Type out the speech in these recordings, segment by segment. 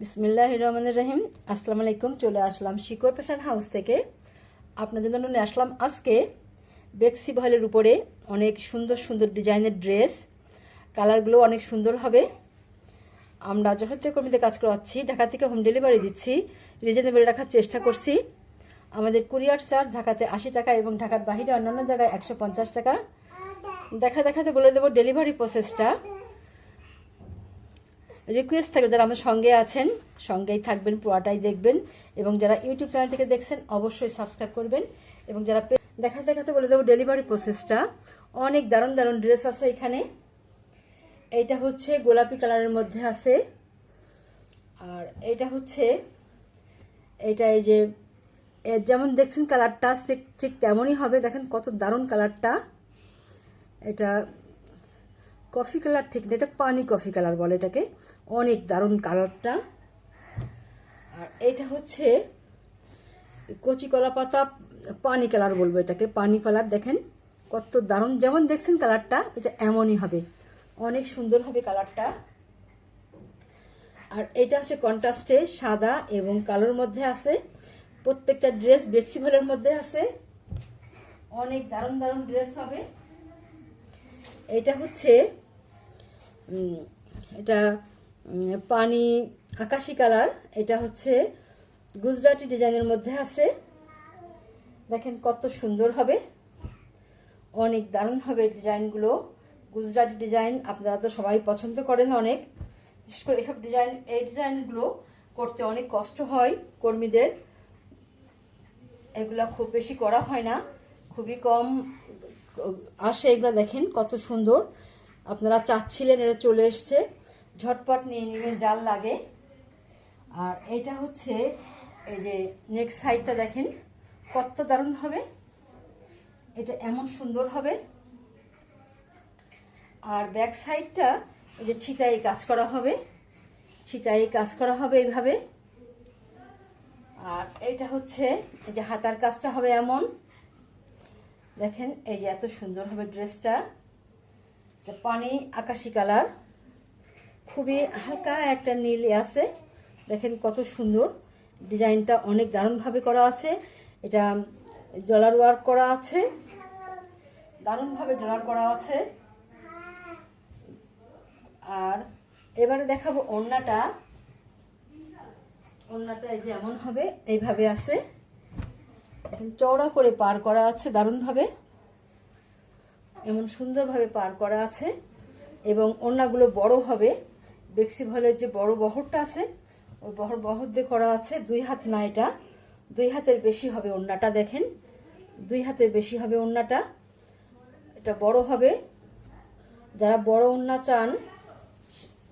বিসমিল্লাহ রহমান রহিম। আসসালামু আলাইকুম, চলে আসলাম শিকর ফ্যাশন হাউস থেকে। আপনাদের জন্য নিয়ে আসলাম আজকে বেক্সি ভয়েলের উপরে অনেক সুন্দর সুন্দর ডিজাইনের ড্রেস। কালারগুলো অনেক সুন্দর হবে। আমরা যথার্থ কর্মীদের কাজ করাচ্ছি, ঢাকা থেকে হোম ডেলিভারি দিচ্ছি। রিজনেবল রাখার চেষ্টা করছি। আমাদের কুরিয়ার চার্জ ঢাকাতে আশি টাকা এবং ঢাকার বাহিরে অন্যান্য জায়গায় একশো পঞ্চাশ টাকা। দেখা দেখাতে বলে দেবো ডেলিভারি প্রসেসটা। রিকোয়েস্ট থাকবে যারা আমার সঙ্গে আছেন, সঙ্গেই থাকবেন, পুরাটাই দেখবেন এবং যারা ইউটিউব চ্যানেল থেকে দেখছেন, অবশ্যই সাবস্ক্রাইব করবেন এবং যারা দেখা দেখাতে বলে দেবো ডেলিভারি প্রসেসটা অনেক দারুণ দারুণ ড্রেস আছে এখানে। এইটা হচ্ছে গোলাপি কালারের মধ্যে আছে। আর এটা হচ্ছে, এইটা এই যে যেমন দেখছেন কালারটা ঠিক তেমনই হবে। দেখেন কত দারুণ কালারটা এটা কফি কালার ঠিক না, এটা পানি কফি কালার বলে এটাকে। অনেক দারুণ কালারটা আর এটা হচ্ছে কচি কলা পাতা, পানি কালার বলব এটাকে, পানি কালার দেখেন কত দারুণ। যেমন দেখছেন কালারটা এটা এমনই হবে। অনেক সুন্দর হবে কালারটা আর এটা হচ্ছে কন্ট্রাস্টে সাদা এবং কালোর মধ্যে আছে। প্রত্যেকটা ড্রেস বেক্সিভলের মধ্যে আছে। অনেক দারুণ দারুণ ড্রেস হবে। এটা হচ্ছে এটা পানি আকাশি কালার, এটা হচ্ছে গুজরাটি ডিজাইনের মধ্যে আছে। দেখেন কত সুন্দর হবে। অনেক দারুণ হবে ডিজাইনগুলো। গুজরাটি ডিজাইন আপনারা তো সবাই পছন্দ করেন অনেক। বিশেষ করে এসব ডিজাইন, এই ডিজাইনগুলো করতে অনেক কষ্ট হয় কর্মীদের। এগুলা খুব বেশি করা হয় না। খুবই কম আসে এগুলো দেখেন কত সুন্দর। আপনারা চাচ্ছিলেন এটা চলে এসছে। ঝটপট নিয়ে নেবেন, জাল লাগে। আর এটা হচ্ছে এই যে নেক্সট সাইডটা দেখেন, কত দারুণ হবে। এটা এমন সুন্দর হবে। আর ব্যাক সাইডটা এই যে ছিটাই কাজ করা হবে। ছিটাই কাজ করা হবে এইভাবে। আর এটা হচ্ছে এই যে হাতার কাজটা হবে এমন। দেখেন এই যে এত সুন্দর হবে ড্রেসটা পানি আকাশি কালার, খুবই হালকা একটা নীল আছে। দেখেন কত সুন্দর। ডিজাইনটা অনেক দারুণভাবে করা আছে। এটা ডলার ওয়ার্ক করা আছে। দারুণভাবে ডলার করা আছে। আর এবারে দেখাবো ওড়নাটা। ওড়নাটা এই যে এমন হবে, এইভাবে আছে। চওড়া করে পার করা আছে দারুণভাবে। এমন সুন্দরভাবে পার করা আছে এবং ওড়নাগুলো বড় হবে। বেক্সি ভলের যে বড় বহরটা আছে, ওই বহর বহর দিয়ে করা আছে দুই হাত না এটা। দুই হাতের বেশি হবে ওড়নাটা, দেখেন। দুই হাতের বেশি হবে ওড়নাটা। এটা বড় হবে। যারা বড় ওড়না চান,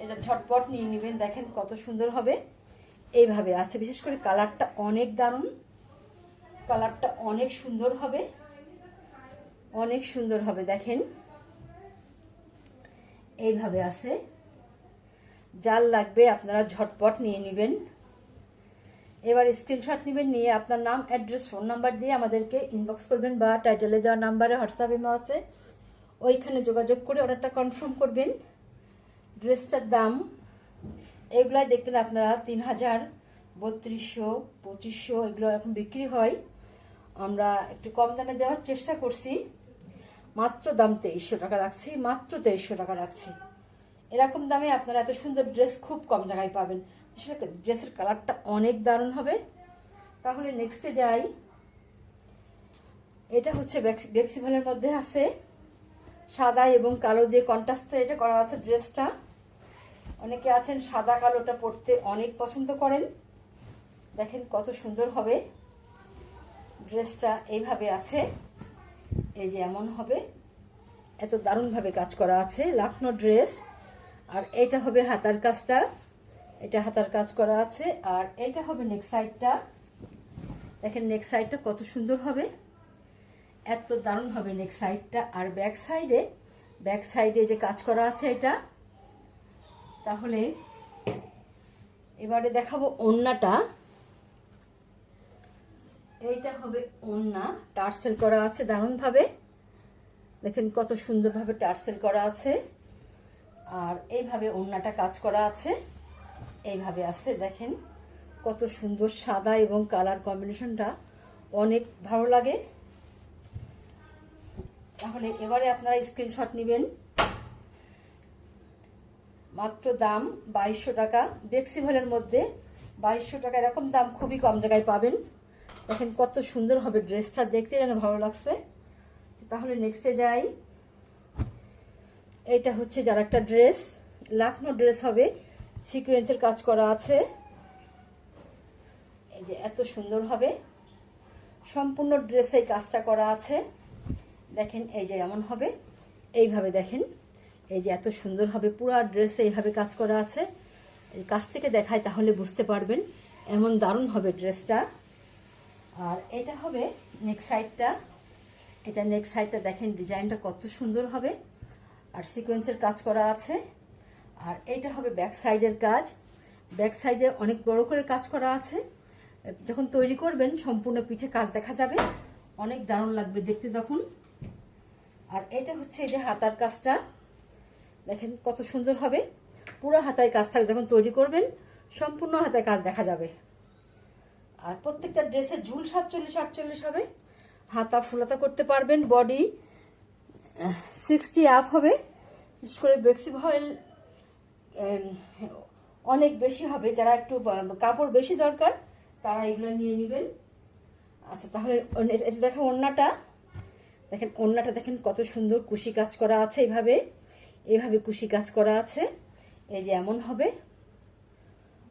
এটা ঝটপট নিয়ে নেবেন। দেখেন কত সুন্দর হবে। এইভাবে আছে। বিশেষ করে কালারটা অনেক দারুণ। কালারটা অনেক সুন্দর হবে। অনেক সুন্দর হবে, দেখেন। এইভাবে আছে। জাল লাগবে, আপনারা ঝটপট নিয়ে নেবেন। এবার স্ক্রিনশট নেবেন, নিয়ে আপনার নাম অ্যাড্রেস ফোন নাম্বার দিয়ে আমাদেরকে ইনবক্স করবেন বা টাইটেলে দেওয়া নাম্বারে হোয়াটসঅ্যাপ ইমো আছে। ওইখানে যোগাযোগ করে অর্ডারটা কনফার্ম করবেন। ড্রেসটার দাম, এগুলাই দেখবেন আপনারা তিন হাজার, বত্রিশশো, পঁচিশশো, এগুলো এখন বিক্রি হয়। আমরা একটু কম দামে দেওয়ার চেষ্টা করছি। মাত্র দাম তেইশশো টাকা রাখছি, মাত্র তেইশশো টাকা রাখছি। এরকম দামে আপনারা এত সুন্দর ড্রেস খুব কম জায়গায় পাবেন। সেটা ড্রেসের কালারটা অনেক দারুণ হবে। তাহলে নেক্সটে যাই। এটা হচ্ছে বেক্সিভালের মধ্যে আছে। সাদা এবং কালো দিয়ে কন্ট্রাস্টে এটা করা আছে ড্রেসটা অনেকে আছেন সাদা কালোটা পরতে অনেক পছন্দ করেন। দেখেন কত সুন্দর হবে। ড্রেসটা এইভাবে আছে। এই যে এমন হবে। এত দারুণভাবে কাজ করা আছে, লাখনো ড্রেস। আর এটা হবে হাতার কাজটা। এটা হাতার কাজ করা আছে। আর এটা হবে নেক সাইডটা। দেখেন নেক সাইডটা কত সুন্দর হবে। এত দারুণ হবে নেক সাইডটা। আর ব্যাক সাইডে ব্যাক সাইডে যে কাজ করা আছে এটা। তাহলে এবারে দেখাবো ওন্নাটা। এইটা হবে ওন্না টার্সেল করা আছে দারুণভাবে। দেখেন কত সুন্দরভাবে টার্সেল করা আছে। আর এইভাবে ওন্নাটা কাজ করা আছে। এইভাবে আছে, দেখেন কত সুন্দর সাদা এবং কালার কম্বিনেশনটা অনেক ভালো লাগে। তাহলে এবারে আপনারা স্ক্রিনশট নেবেন। মাত্র দাম বাইশশো টাকা। বেক্সিভলের মধ্যে বাইশশো টাকা, এরকম দাম খুবই কম জায়গায় পাবেন। দেখেন কত সুন্দর হবে ড্রেসটা, দেখতে যেন ভালো লাগছে। তাহলে নেক্সটে যাই। এটা হচ্ছে যার একটা ড্রেস। লাখনো ড্রেস হবে। সিকুয়েন্সের কাজ করা আছে। এই যে এত সুন্দর হবে। সম্পূর্ণ ড্রেসে কাজটা করা আছে। দেখেন এই যে এমন হবে। এইভাবে দেখেন। এই যে এত সুন্দর হবে। পুরো ড্রেসে এইভাবে কাজ করা আছে। কাছ থেকে দেখায় তাহলে বুঝতে পারবেন। এমন দারুণ হবে ড্রেসটা আর এটা হবে নেক সাইডটা এটা নেক সাইডটা দেখেন, ডিজাইনটা কত সুন্দর হবে। আর সিকোয়েন্সের কাজ করা আছে। আর এটা হবে ব্যাক সাইডের কাজ। ব্যাক সাইডে অনেক বড় করে কাজ করা আছে। যখন তৈরি করবেন, সম্পূর্ণ পিঠে কাজ দেখা যাবে। অনেক দারুণ লাগবে দেখতে তখন। আর এটা হচ্ছে এই যে হাতার কাজটা। দেখেন কত সুন্দর হবে। পুরো হাতায় কাজ থাকবে। যখন তৈরি করবেন, সম্পূর্ণ হাতায় কাজ দেখা যাবে। আর প্রত্যেকটা ড্রেসের ঝুল সাতচল্লিশ, আটচল্লিশ হবে। হাতা ফুলাতা করতে পারবেন বডি সিক্সটি আপ হবে। বিশেষ করে বেক্সি ভয়েল অনেক বেশি হবে। যারা একটু কাপড় বেশি দরকার, তারা এগুলো নিয়ে নেবেন। আচ্ছা তাহলে এটা- দেখেন ওড়নাটা দেখেন ওড়নাটা দেখেন কত সুন্দর কুশি কাজ করা আছে এইভাবে এইভাবে কুশি কাজ করা আছে। এই যে এমন হবে।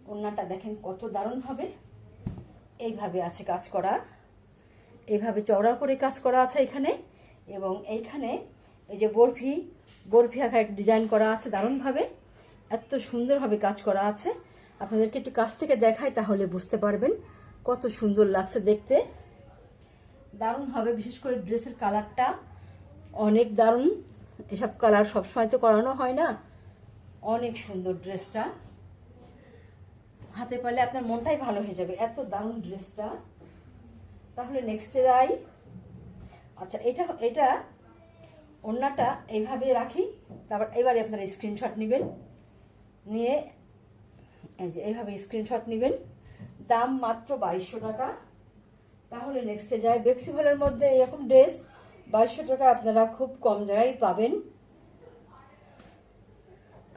ওড়নাটা দেখেন কত দারুণ হবে। এইভাবে আছে কাজ করা। এইভাবে চওড়া করে কাজ করা আছে এখানে এবং এইখানে এই যে বরফি বরফি আকার একটা ডিজাইন করা আছে দারুণভাবে। এত সুন্দরভাবে কাজ করা আছে। আপনাদেরকে একটু কাছ থেকে দেখাই তাহলে বুঝতে পারবেন কত সুন্দর লাগছে দেখতে। দারুণ হবে বিশেষ করে ড্রেসের কালারটা অনেক দারুণ। এসব কালার সবসময় তো করানো হয় না। অনেক সুন্দর ড্রেসটা। হাতে পারলে আপনার মনটাই ভালো হয়ে যাবে। এত দারুণ ড্রেসটা। তাহলে নেক্সটে যাই। আচ্ছা এটা এটা ওড়নাটা এইভাবে রাখি, তারপর এবারে আপনারা স্ক্রিনশট নেবেন। নিয়ে এই যে এইভাবে স্ক্রিনশট নেবেন। দাম মাত্র বাইশশো টাকা। তাহলে নেক্সটে যাই। বেক্সিভলের মধ্যে এরকম ড্রেস বাইশশো টাকা আপনারা খুব কম জায়গায় পাবেন।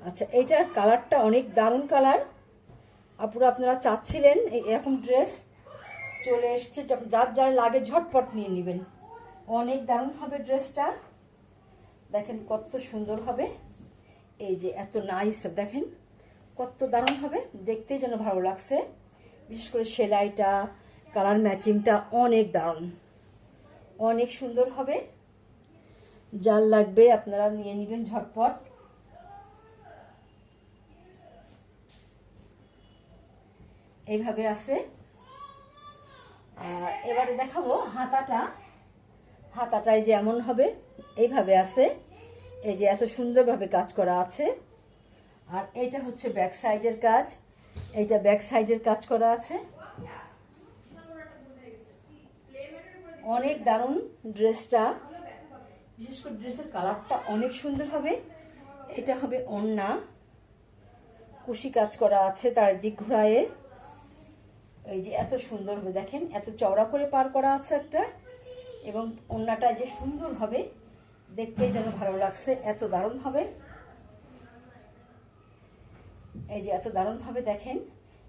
আচ্ছা এইটার কালারটা অনেক দারুণ কালার আপুরা আপনারা চাচ্ছিলেন এই এরকম ড্রেস চলে এসছে যার যার লাগে ঝটপট নিয়ে নেবেন। অনেক দারুণ হবে ড্রেসটা দেখেন কত সুন্দর হবে। এই যে এত নাইস দেখেন কত দারুণ হবে। দেখতেই যেন ভালো লাগছে। বিশেষ করে সেলাইটা কালার ম্যাচিংটা অনেক দারুণ। অনেক সুন্দর হবে। যার লাগবে আপনারা নিয়ে নেবেন ঝটপট। এইভাবে আছে। আর এবারে দেখাবো হাতাটা। হাতাটায় যে এমন হবে, এইভাবে আছে। এই যে এত সুন্দরভাবে কাজ করা আছে। আর এইটা হচ্ছে ব্যাক সাইডের কাজ। এইটা ব্যাক সাইডের কাজ করা আছে। অনেক দারুণ ড্রেসটা। বিশেষ করে ড্রেসের কালারটা অনেক সুন্দর হবে। এটা হবে ওড়না। কুশি কাজ করা আছে তার দিক ঘোরায়ে। এই যে এত সুন্দর হবে, দেখেন, এত চওড়া করে পার করা আছে একটা, এবং ওড়নাটা যে সুন্দর হবে, দেখতেই যেন ভালো লাগছে, এত দারুণ হবে। এই যে এত দারুণ দেখেন,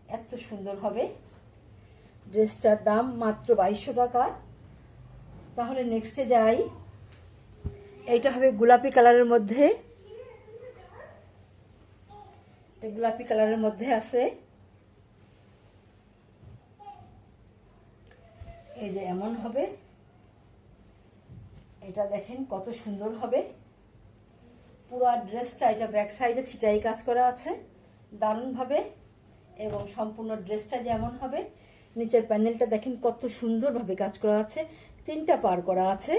এত সুন্দর হবে। ড্রেসটার দাম মাত্র বাইশশো টাকা। তাহলে নেক্সটে যাই। এইটা হবে গোলাপি কালারের মধ্যে। গোলাপি কালারের মধ্যে আছে। এই যে এমন হবে, এটা দেখেন কত সুন্দর হবে। পুরো ড্রেসটা, এটা ব্যাক সাইডে ছিটাই কাজ করা আছে, দারুণভাবে। এবং সম্পূর্ণ ড্রেসটা যেমন হবে, নিচের প্যানেলটা দেখেন কত সুন্দরভাবে কাজ করা আছে, তিনটা পার করা আছে।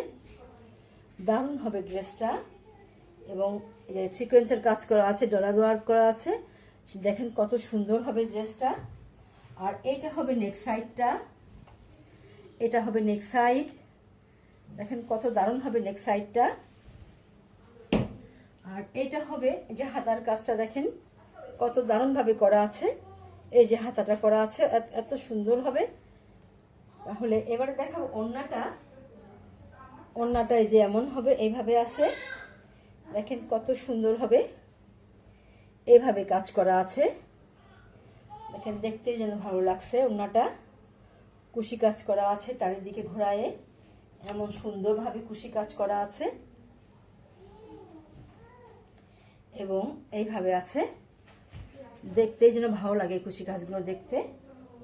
দারুণ হবে ড্রেসটা। এবং এই যে সিকোয়েন্সের কাজ করা আছে ডলার ওয়ার্ক করা আছে, দেখেন কত সুন্দর হবে ড্রেসটা। আর এটা হবে নেক সাইডটা এটা হবে নেক সাইড দেখেন কত দারুণ হবে নেক সাইডটা আর এটা হবে যে হাতার কাজটা দেখেন, কত দারুণভাবে করা আছে। এই যে হাতাটা করা আছে, এত- সুন্দর হবে। তাহলে এবারে দেখাবো ওড়নাটা। ওড়নাটা এই যে এমন হবে এইভাবে আছে। দেখেন কত সুন্দর হবে। এভাবে কাজ করা আছে। দেখেন দেখতেই যেন ভালো লাগছে ওড়নাটা। কুশি কাজ করা আছে চারিদিকে ঘোরায়ে। এমন সুন্দরভাবে কুশি কাজ করা আছে। এবং এইভাবে আছে। দেখতেই যেন ভালো লাগে কুশি কাজগুলো দেখতে।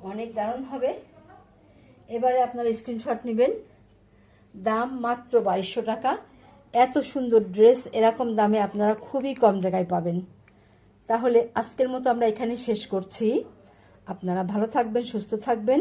অনেক দারুণ হবে। এবারে আপনারা স্ক্রিনশট নেবেন। দাম মাত্র বাইশশো টাকা। এত সুন্দর ড্রেস, এরকম দামে আপনারা খুবই কম জায়গায় পাবেন। তাহলে আজকের মতো আমরা এখানে শেষ করছি। আপনারা ভালো থাকবেন, সুস্থ থাকবেন।